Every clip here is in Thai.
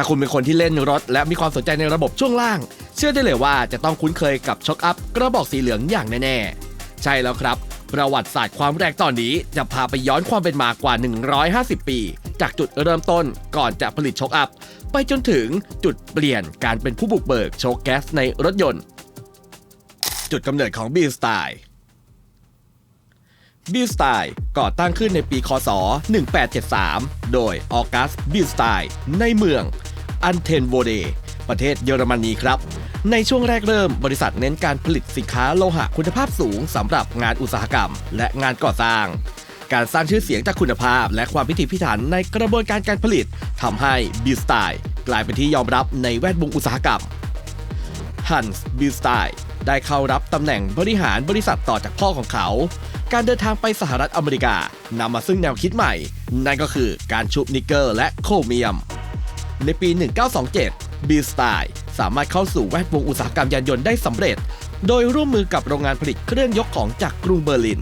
ถ้าคุณเป็นคนที่เล่นรถ และมีความสนใจในระบบช่วงล่าง เชื่อได้เลยว่าจะต้องคุ้นเคยกับช็อคอัพกระบอกสีเหลืองอย่างแน่ๆ ใช่แล้วครับ ประวัติศาสตร์ความแรงตอนนี้จะพาไปย้อนความเป็นมากว่า 150 ปี จากจุดเริ่มต้นก่อนจะผลิตช็อคอัพ ไปจนถึงจุดเปลี่ยนการเป็นผู้บุกเบิกโชคแก๊สในรถยนต์ จุดกำเนิดของบีสไตล์บิสไตล์ก่อตั้งขึ้นในปี คศ 1873 โดยออกัสบิสไตล์ในเมือง อันเทนโวเดประเทศเยอรมนีครับ ในช่วงแรกเริ่มบริษัทเน้นการผลิตสินค้าโลหะคุณภาพสูงสำหรับงานอุตสาหกรรม และงานก่อสร้าง การสร้างชื่อเสียงจากคุณภาพ และความพิถีพิถันในกระบวนการการผลิตทำให้บิสไตล์กลายเป็นที่ยอมรับในแวดวงอุตสาหกรรมฮันส์บิสไตน์ได้เข้ารับตำแหน่งบริหารบริษัทต่อจากพ่อของเขา การเดินทางไปสหรัฐอเมริกานำมาซึ่งแนวคิดใหม่ นั่นก็คือการชุบนิกเกิลและโครเมียม ในปี 1927บิลสไตน์สามารถเข้าสู่แวดวงอุตสาหกรรมยานยนต์ได้สำเร็จ โดยร่วมมือกับโรงงานผลิตเครื่องยกของจากกรุงเบอร์ลิน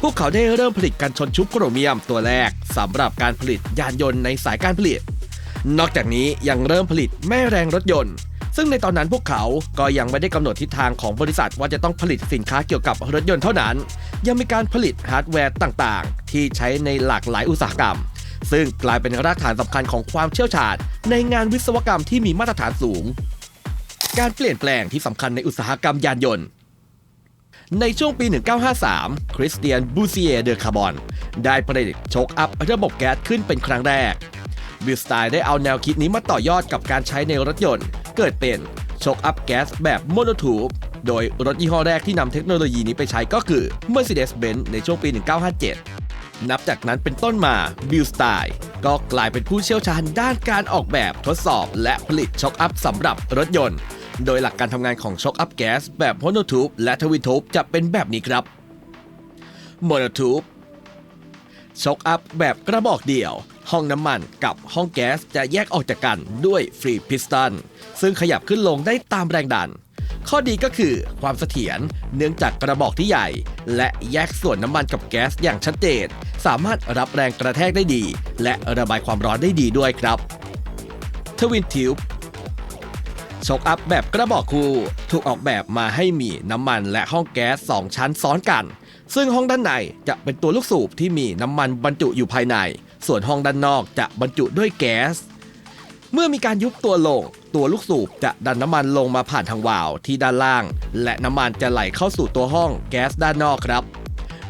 พวกเขาได้เริ่มผลิตกันชนชุบโครเมียมตัวแรกสำหรับการผลิตยานยนต์ในสายการผลิต นอกจากนี้ยังเริ่มผลิตแม่แรงรถยนต์ ซึ่งในตอนนั้นพวกเขาก็ยังไม่ได้กำหนดทิศทางของบริษัทว่าจะต้องผลิตสินค้าเกี่ยวกับรถยนต์เท่านั้น ยังมีการผลิตฮาร์ดแวร์ต่างๆ ที่ใช้ในหลากหลายอุตสาหกรรม ซึ่งกลายเป็นรากฐานสำคัญของความเชี่ยวชาญในงานวิศวกรรมที่มีมาตรฐานสูง การเปลี่ยนแปลงที่สำคัญในอุตสาหกรรมยานยนต์ในช่วงปี 1953 คริสเตียนบูเซียเดอคาร์บอน ได้ผลิตโชคอัพระบบแก๊สขึ้นเป็นครั้งแรกบิลสไตล์ได้เอาแนวคิดนี้มาต่อยอดกับการใช้ในรถยนต์ เกิดเป็นโชคอัพแก๊สแบบโมโนทูบโดยรถยี่ห้อแรกที่นำเทคโนโลยีนี้ไปใช้ก็คือ Mercedes-Benz ในช่วงปี 1957 นับจากนั้นเป็นต้นมาบิลสไตล์ก็กลายเป็นผู้เชี่ยวชาญด้านการออกแบบทดสอบและผลิตช็อคอัพสำหรับรถยนต์ โดยหลักการทำงานของช็อคอัพแก๊สแบบโมโนทูบและทวินทูบจะเป็นแบบนี้ครับโมโนทูบช็อคอัพแบบกระบอกเดี่ยว ห้องน้ำมันกับห้องแก๊สจะแยกออกจากกันด้วยฟรีพิสตันซึ่งขยับขึ้นลงได้ตามแรงดัน ข้อดีก็คือความเสถียรเนื่องจากกระบอกที่ใหญ่ และแยกส่วนน้ำมันกับแก๊สอย่างชัดเจน สามารถรับแรงกระแทกได้ดี และระบายความร้อนได้ดีด้วยครับทวินทิวช็อคอัพแบบกระบอกคู่ถูกออกแบบมาให้มีน้ำมันและห้องแก๊ส2ชั้นซ้อนกัน ซึ่งห้องด้านในจะเป็นตัวลูกสูบที่มีน้ำมันบรรจุอยู่ภายใน ส่วนห้องด้านนอกจะบรรจุด้วยแก๊ส เมื่อมีการยุบตัวลง ตัวลูกสูบจะดันน้ำมันลงมาผ่านทางวาล์วที่ด้านล่าง และน้ำมันจะไหลเข้าสู่ตัวห้องแก๊สด้านนอกครับ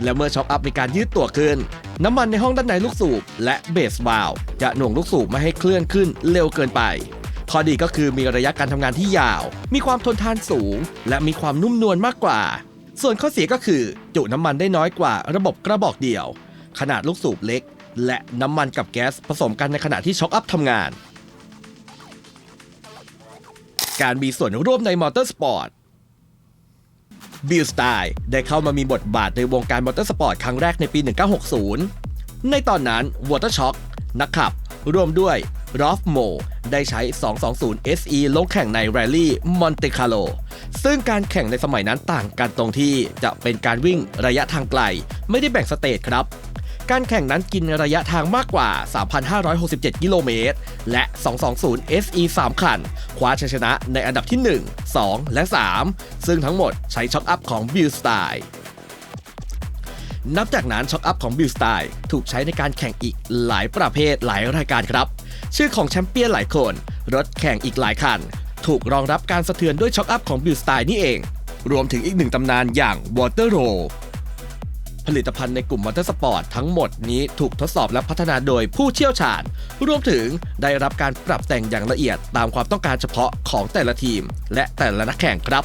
และเมื่อช็อคอัพมีการยืดตัวขึ้น น้ำมันในห้องด้านในลูกสูบและเบสวาล์วจะหน่วงลูกสูบไม่ให้เคลื่อนขึ้นเร็วเกินไปข้อดีก็คือมีระยะการทำงานที่ยาว มีความทนทานสูง และมีความนุ่มนวลมากกว่า ส่วนข้อเสียก็คือ จุน้ำมันได้น้อยกว่าระบบกระบอกเดี่ยว ขนาดลูกสูบเล็ก และน้ำมันกับแก๊สผสมกันในขณะที่ช็อคอัพทำงาน การมีส่วนร่วมในมอเตอร์สปอร์ตบิลสไตล์ได้เข้ามามีบทบาทในวงการมอเตอร์สปอร์ตครั้งแรกในปี 1960 ในตอนนั้นวอเตอร์ช็อคนักขับ ร่วมด้วยรอฟโมได้ใช้ 220 SE ลงแข่งในแรลลี่มอนเตคาร์โล ซึ่งการแข่งในสมัยนั้นต่างกันตรงที่จะเป็นการวิ่งระยะทางไกล ไม่ได้แบ่งสเตจครับ การแข่งนั้นกินระยะทางมากกว่า 3,567 กิโลเมตร และ 220 SE 3 คัน คว้าชัยชนะในอันดับที่ 1 2 และ 3 ซึ่งทั้งหมดใช้ช็อคอัพของบิลสไตล์นับจากนั้นช็อคอัพของบิลสไตล์ถูกใช้ในการแข่งอีกหลายประเภทหลายรายการครับ ชื่อของแชมเปี้ยนหลายคน รถแข่งอีกหลายคัน ถูกรองรับการสะเทือนด้วยช็อคอัพของบิลสไตล์นี่เอง รวมถึงอีกหนึ่งตำนานอย่างวอเตอร์โร ผลิตภัณฑ์ในกลุ่มมอเตอร์สปอร์ตทั้งหมดนี้ถูกทดสอบและพัฒนาโดยผู้เชี่ยวชาญ รวมถึงได้รับการปรับแต่งอย่างละเอียดตามความต้องการเฉพาะของแต่ละทีม และแต่ละนักแข่งครับ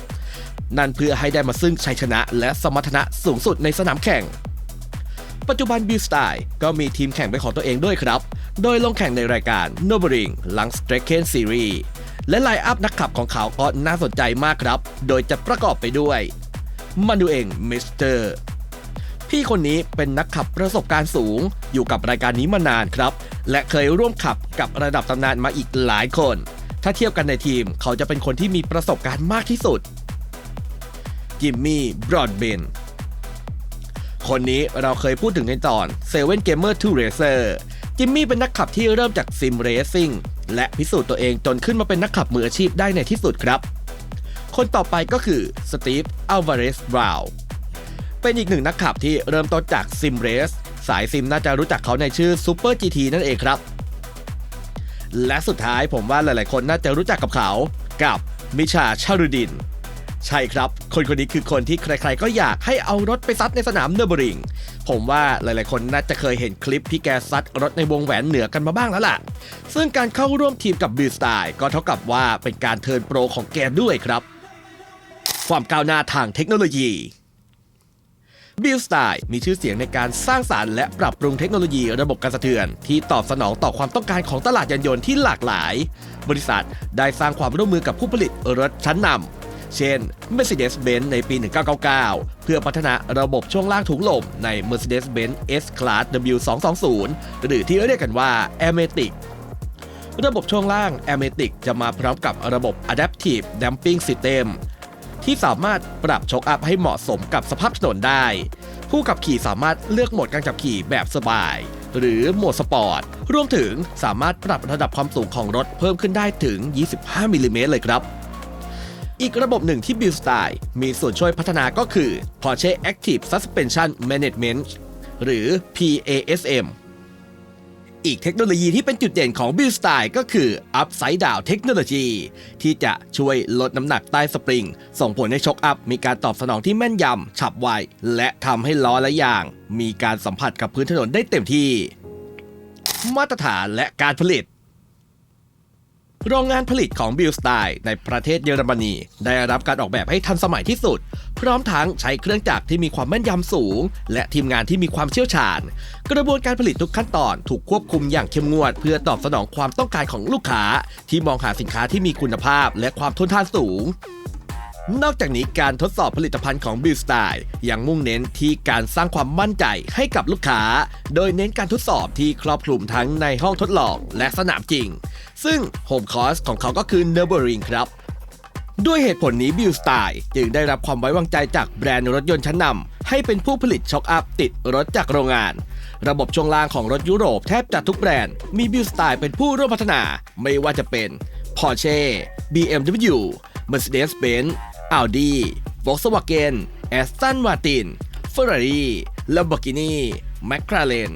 นั่นเพื่อให้ได้มาซึ่งชัยชนะและสมรรถนะสูงสุดในสนามแข่ง ปัจจุบันบิลสไตล์ก็มีทีมแข่งเป็นของตัวเองด้วยครับ โดยลงแข่งในรายการ n o b e r i n g l a n g s t r e k e n Series และไลน์อัพนักขับของเขาก็น่าสนใจมากครับ โดยจะประกอบไปด้วยมานูเองมิสเตอร์ พี่คนนี้เป็นนักขับประสบการณ์สูง อยู่กับรายการนี้มานานครับ และเคยร่วมขับกับระดับตำนานมาอีกหลายคน ถ้าเทียบกันในทีมเขาจะเป็นคนที่มีประสบการณ์มากที่สุด จิมมี่ บรอดเบน คนนี้เราเคยพูดถึงในตอน Seven Gamer 2 Racer จิมมี่เป็นนักขับที่เริ่มจากซิมเรซซิ่งและพิสูจน์ตัวเองจนขึ้นมาเป็นนักขับมืออาชีพได้ในที่สุดครับ คนต่อไปก็คือสตีฟ อัลวาเรสบราวน เป็นอีกหนึ่งนักขับที่เริ่มต้นจากซิมเรสสายซิมน่าจะรู้จักเขาในชื่อ Super GT นั่นเองครับ และสุดท้ายผมว่าหลายๆ คนน่าจะรู้จักกับเขา กับมิชาชารุดิน ใช่ครับ คนคนนี้คือคนที่ใครๆ ก็อยากให้เอารถไปซัดในสนามเนอร์บริง ผมว่าหลายๆ คนน่าจะเคยเห็นคลิปที่แกซัดรถในวงแหวนเหนือกันมาบ้างแล้วล่ะ ซึ่งการเข้าร่วมทีมกับบิลสไตล์ก็เท่ากับว่าเป็นการเทิร์นโปรของแกด้วยครับ ความก้าวหน้าทางเทคโนโลยี บิลสไตล์มีชื่อเสียงในการสร้างสารรค์และปรับปรุงเทคโนโลยีระบบการสะเทือน ที่ตอบสนองต่อความต้องการของตลาดยานยนต์ที่หลากหลาย บริษัทได้สร้างความร่วมมือกับผู้ผลิตรถชั้นนำเช่น Mercedes-Benz ในปี 1999 เพื่อพัฒนาระบบช่วงล่างถุงลมใน Mercedes-Benz S-Class W220 หรือที่เรียกกันว่า a m a t i c ระบบช่วงล่าง a m a t i c จะมาพร้อมกับระบบ Adaptive Damping System ที่สามารถปรับโชคอัพให้เหมาะสมกับสภาพถนนได้ ผู้ขับขี่สามารถเลือกโหมดการขับขี่แบบสบาย หรือโหมดสปอร์ต รวมถึงสามารถปรับระดับความสูงของรถเพิ่มขึ้นได้ถึง 25มิลลิเมตรเลยครับอีกระบบหนึ่งที่ Build Style มีส่วนช่วยพัฒนาก็คือ Porsche Active Suspension Management หรือ PASM อีกเทคโนโลยีที่เป็นจุดเด่นของ Build Style ก็คือ Upside Down Technology ที่จะช่วยลดน้ำหนักใต้สปริง ส่งผลให้ช็อคอัพมีการตอบสนองที่แม่นยำ ฉับไว และทำให้ล้อและยาง มีการสัมผัสกับพื้นถนนได้เต็มที่ มาตรฐานและการผลิต โรงงานผลิตของบิลสไตล์ในประเทศเยอรมนี ได้รับการออกแบบให้ทันสมัยที่สุด พร้อมทั้งใช้เครื่องจักรที่มีความแม่นยำสูง และทีมงานที่มีความเชี่ยวชาญ กระบวนการผลิตทุกขั้นตอนถูกควบคุมอย่างเข้มงวด เพื่อตอบสนองความต้องการของลูกค้า ที่มองหาสินค้าที่มีคุณภาพและความทนทานสูง นอกจากนี้การทดสอบผลิตภัณฑ์ของ b i l s t y l e ยังมุ่งเน้นที่การสร้างความมั่นใจให้กับลูกค้า โดยเน้นการทดสอบที่ครอบคลุมทั้งในห้องทดลองและสนามจริง ซึ่งโฮมคอร์สของเขาก็คือ n e r b e r i n g ครับ ด้วยเหตุผลนี้ b i l s t y l e จึงได้รับความไว้วางใจจากแบรนด์รถยนต์ชั้นนำให้เป็นผู้ผลิตช็อคอัพติดรถจากโรงงาน ระบบช่วงล่างของรถยุโรปแทบจะทุกแบรนด์มี b i l s t y l e เป็นผู้ร่วมพัฒนาไม่ว่าจะเป็น Porsche BMW Mercedes-Benz Audi Volkswagen Aston Martin Ferrari Lamborghini McLaren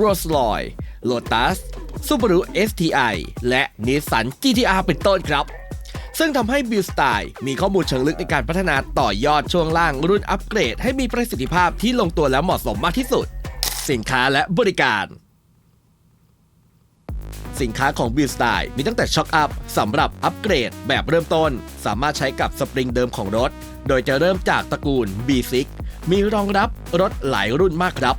Rolls-Royce Lotus Subaru STI และ Nissan GTR เป็นต้นครับ ซึ่งทำให้ Build Style มีข้อมูลเชิงลึกในการพัฒนาต่อยอดช่วงล่างรุ่นอัปเกรด ให้มีประสิทธิภาพที่ลงตัวและเหมาะสมมากที่สุด สินค้าและบริการ สินค้าของ b u i l d Style มีตั้งแต่ช็อคอัพสำหรับอัปเกรดแบบเริ่มต้น สามารถใช้กับสปริงเดิมของรถ โดยจะเริ่มจากตระกูล B6 มีรองรับรถหลายรุ่นมากครับ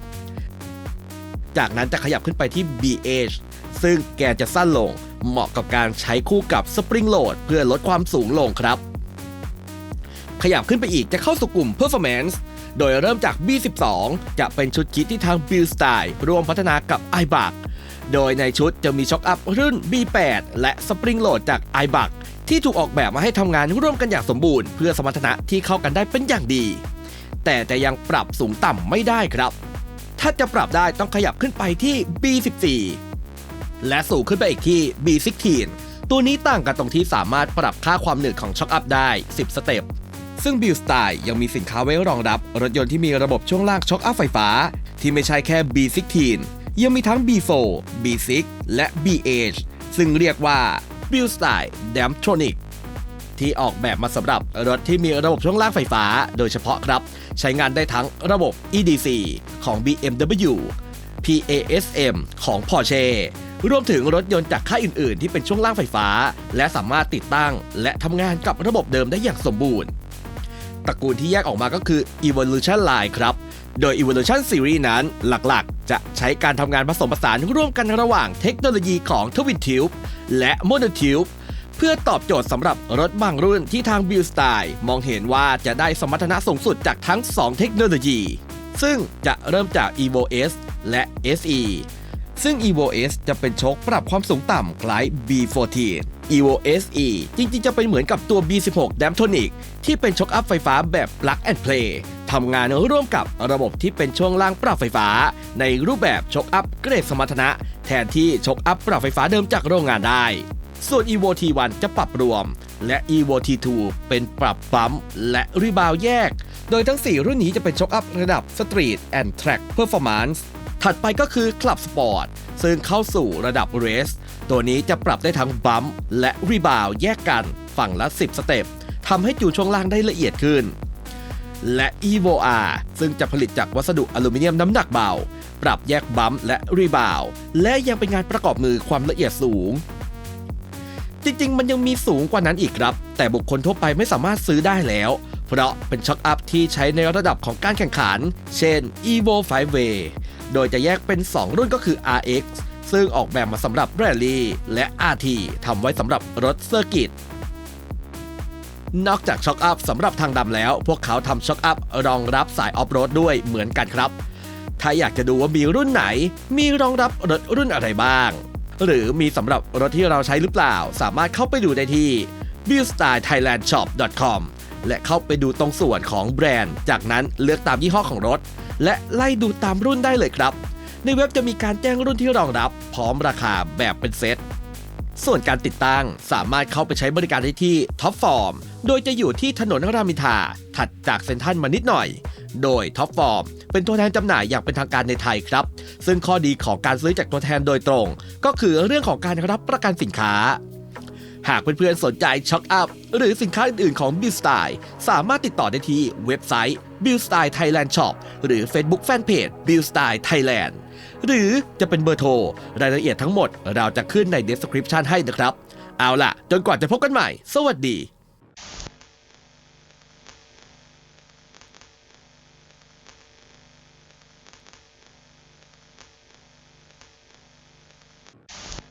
จากนั้นจะขยับขึ้นไปที่ BH ซึ่งแกนจะสั้นลง เหมาะกับการใช้คู่กับสปริงโหลดเพื่อลดความสูงลงครับ ขยับขึ้นไปอีกจะเข้าสู่กลุ่ม Performance โดยเริ่มจาก B12 จะเป็นชุดคิดที่ทาง Build Style ร่วมพัฒนากับ i b a c โดยในชุดจะมีช็อคอัพรุ่น B8 และสปริงโหลดจาก i b a c ที่ถูกออกแบบมาให้ทำงานร่วมกันอย่างสมบูรณ์ เพื่อสมรรถนะที่เข้ากันได้เป็นอย่างดี แต่จะยังปรับสูงต่ำไม่ได้ครับ ถ้าจะปรับได้ต้องขยับขึ้นไปที่ B14 และสูงขึ้นไปอีกที่ B16 ตัวนี้ต่างกันตรงที่สามารถปรับค่าความหนืดของช็อคอัพได้ 10 สเต็ปซึ่ง Build Style ยังมีสินค้าไว้รองรับ รถยนต์ที่มีระบบช่วงล่างช็อคอัพไฟฟ้า ที่ไม่ใช่แค่ B16 ยังมีทั้ง B4 B6 และ BH ซึ่งเรียกว่า Build Style Damptronic ที่ออกแบบมาสำหรับรถที่มีระบบช่วงล่างไฟฟ้า โดยเฉพาะครับ ใช้งานได้ทั้งระบบ EDC ของ BMW PASM ของ Porsche รวมถึงรถยนต์จากค่ายอื่น ๆ ที่เป็นช่วงล่างไฟฟ้า และสามารถติดตั้ง และทำงานกับระบบเดิมได้อย่างสมบูรณ์ ตระกูลที่แยกออกมาก็คือ Evolution Line ครับ โดย Evolution Series นั้นหลักๆ จะใช้การทำงานผสมผสานร่วมกันระหว่างเทคโนโลยีของ Twin Tube และ Monotube เพื่อตอบโจทย์สำหรับรถบางรุ่นที่ทาง Build Style มองเห็นว่าจะได้สมรรถนะสูงสุดจากทั้ง 2 เทคโนโลยี ซึ่งจะเริ่มจาก Evo S และ SE ซึ่ง Evo S จะเป็นชคปรับความสูงต่ำคล้าย B14 Evo SE จริงๆ จะเป็นเหมือนกับตัว B16 d a m t o n i c ที่เป็นช็อคอัพไฟฟ้าแบบ plug and play ทำงานร่วมกับระบบที่เป็นช่วงล่างปรับไฟฟ้า ในรูปแบบชกอัพเกรดสมรรถนะ แทนที่ชกอัพปรับไฟฟ้าเดิมจากโรงงานได้ ส่วน evo t1 จะปรับรวม และ evo t2 เป็นปรับปั๊ม และรีบาวแยก โดยทั้ง 4 รุ่นนี้จะเป็นชกอัพระดับ Street and Track Performance ถัดไปก็คือ Club Sport ซึ่งเข้าสู่ระดับ Race ตัวนี้จะปรับได้ทั้งบัมป์และรีบาวแยกกันฝั่งละ 10 สเต็ปทำให้จูช่วงล่างได้ละเอียดขึ้น และ Evo R ซึ่งจะผลิตจากวัสดุอลูมิเนียมน้ำหนักเบา ปรับแยกบัมและรีบาวและยังเป็นงานประกอบมือความละเอียดสูง จริงๆ มันยังมีสูงกว่านั้นอีกครับ แต่บุคคลทั่วไปไม่สามารถซื้อได้แล้ว เพราะเป็นช็อคอัพที่ใช้ในระดับของการแข่งขัน เช่น Evo 5Way โดยจะแยกเป็น 2 รุ่นก็คือ RX ซึ่งออกแบบมาสำหรับแรลลี่และ RT ทำไว้สำหรับรถเซอร์กิต นอกจากช็อคอัพสำหรับทางดำแล้ว พวกเขาทำช็อคอัพรองรับสายออฟโรดด้วยเหมือนกันครับ ถ้าอยากจะดูว่ามีรุ่นไหน มีรองรับรถรุ่นอะไรบ้าง หรือมีสำหรับรถที่เราใช้หรือเปล่า สามารถเข้าไปดูได้ที่ buildstylethailandshop.com และเข้าไปดูตรงส่วนของแบรนด์ จากนั้นเลือกตามยี่ห้อของรถ และไล่ดูตามรุ่นได้เลยครับ ในเว็บจะมีการแจ้งรุ่นที่รองรับ พร้อมราคาแบบเป็นเซ็ต ส่วนการติดตั้งสามารถเข้าไปใช้บริการได้ที่ท็อปฟอร์มโดยจะอยู่ที่ถนนรามอินทราถัดจากเซ็นทรัลมานิดหน่อย โดยท็อปฟอร์มเป็นตัวแทนจำหน่ายอย่างเป็นทางการในไทยครับ ซึ่งข้อดีของการซื้อจากตัวแทนโดยตรง ก็คือเรื่องของการรับประกันสินค้า หากเพื่อนๆสนใจช็อคอัพหรือสินค้าอื่นๆของ b i l l Style สามารถติดต่อได้ที่เว็บไซต์ b i l l Style Thailand Shop หรือ Facebook Fanpage b i l l Style Thailand หรือจะเป็นเบอร์โทร รายละเอียดทั้งหมดเราจะขึ้นใน description ให้นะครับ เอาล่ะ จนกว่าจะพบกันใหม่ สวัสดี